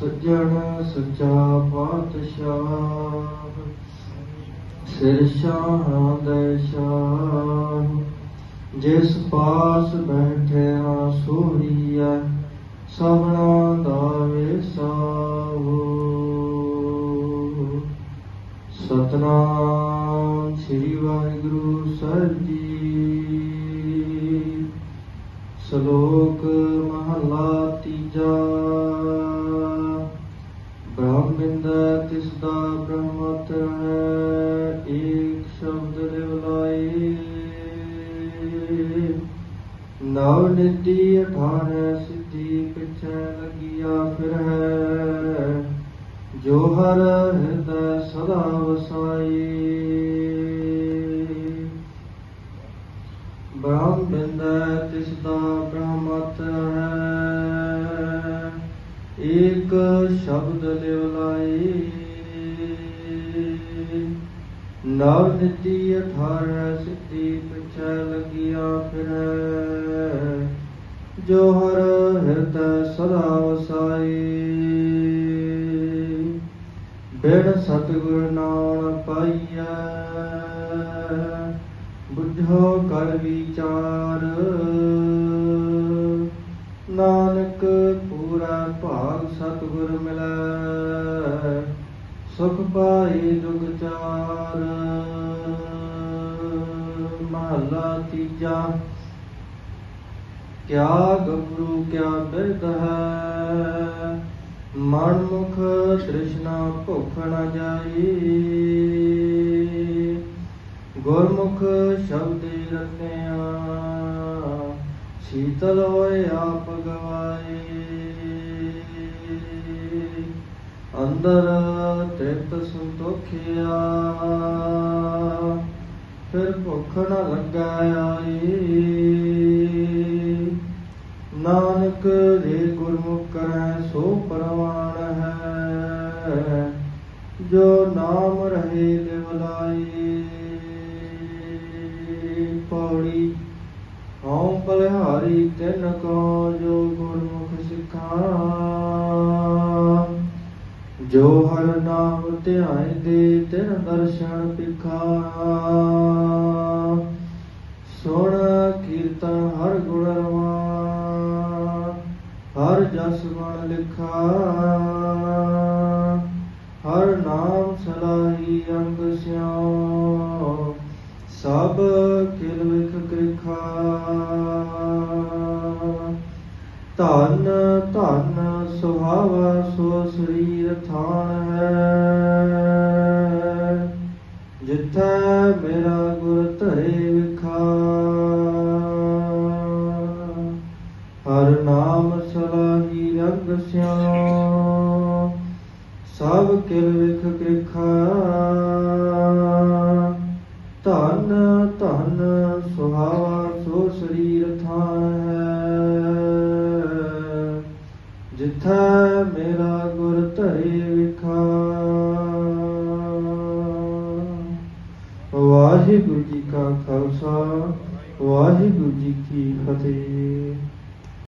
ਸੱਜਣ ਸੱਚਾ ਪਾਤਸ਼ਾਹ, ਸਿਰ ਸ਼ਾਹਾਂ ਦੇ ਸ਼ਾਹ ਜਿਸ ਪਾਸ ਬੈਠਿਆ ਸੋਹੀਐ ਸਭਨਾ ਦਾ ਵਿਸਾਹੋ ਸਤਨਾਮ ਸ੍ਰੀ ਵਾਹਿਗੁਰੂ ਸਾਹਿਬ ਜੀ। ਨਵ ਨਿਧੀ ਸਿੱਧੀ ਪਿਛੈ ਲਗਿਆ ਫਿਰ। ਹੈ ਜੋ ਹਰ ਹਿਰਦੈ ਸਦਾ ਵਸਾਈ। ਬ੍ਰਹਮ ਬਿੰਦੈ ਤਿਸ ਦਾ ਬ੍ਰਹਮਤ ਹੈ। ਏਕ ਸ਼ਬਦ ਲਿਵ ਲਾਈ। ਨਵ ਨਿਤੀ ਅਠਾਰੈ ਸਿੱਧੀ ਪਿਛੈ ਲਗਿਆ ਫਿਰੈ। ਜੋ ਹਰ ਹਿਰਦੈ ਸਦਾ ਵਸਾਈ। ਬਿਨ ਸਤਿਗੁਰ ਨਾਮ ਪਾਈਐ। ਬੁੱਝੋ ਕਰ ਵਿਚਾਰ। ਨਾਨਕ ਪੂਰਾ ਭਾਗ ਸਤਿਗੁਰ ਮਿਲੈ। ਸੁਖ ਪਾਈ ਦੁਖ ਚਾਰ। ਮਹਲਾ ਤੀਜਾ ਕਿਆ ਗੱਭਰੂ ਕਿਆ ਬਿਰਧ ਹੈ? ਮਨ ਮੁਖ ਤ੍ਰਿਸ਼ਨਾ ਭੁਖ ਨ ਜਾਈ। ਗੁਰਮੁਖ ਸ਼ਬਦੇ ਰਤਿਆ, ਸ਼ੀਤਲ ਹੋਏ ਆਪ ਗਵਾਏ। ਅੰਦਰ ਤ੍ਰਿਪਤ ਸੰਤੋਖਿਆ, ਫਿਰ ਭੁੱਖ ਨ ਲੱਗਾ ਆਈ। ਨਾਨਕ ਦੇ ਗੁਰਮੁਖ ਕਰੈ ਸੋ ਪਰਵਾਨ ਹੈ। ਜੋ ਨਾਮ ਰਹੇ ਲਿਵਲਾਈ ਪੌੜੀ ਹਉ ਬਲਿਹਾਰੀ ਤਿਨ ਕੋ ਜੋ ਗੁਰਮੁਖ ਸਿਖਾ। ਜੋ ਹਰ ਨਾਮ ਧਿਆਇ ਦੇ, ਤਿਨ ਦਰਸ਼ਨ ਪਿਖਾ ਸੁਣ ਕੀਰਤਨ ਹਰ ਗੁਣ ਰਵਾ ਜਸ ਮਨ ਲਿਖਾ। ਹਰ ਨਾਮ ਸਲਾਹੀ ਅੰਗ ਸਿਉ। ਸਭ ਕਿਲ ਵਿਖ ਕ੍ਰਿਖਾ। ਧਨ ਧਨ ਸੁਹਾਵਾ ਸੋ ਸਰੀਰ ਥਾਨ ਹੈ। ਜਿੱਥੇ ਮੇਰਾ ਸਭ ਕਿਲ ਵਿਖ ਕ੍ਰਿਖਾ, ਧਨ ਧਨ ਸੁਹਾਵਾ ਸੋ ਸਰੀਰ ਥਾਨ ਹੈ। ਜਿਥੈ ਮੇਰਾ ਗੁਰ ਧਰੇ ਵਿਖਾ। ਵਾਹਿਗੁਰੂ ਜੀ ਕਾ ਖਾਲਸਾ, ਵਾਹਿਗੁਰੂ ਜੀ ਕੀ ਫਤਿਹ।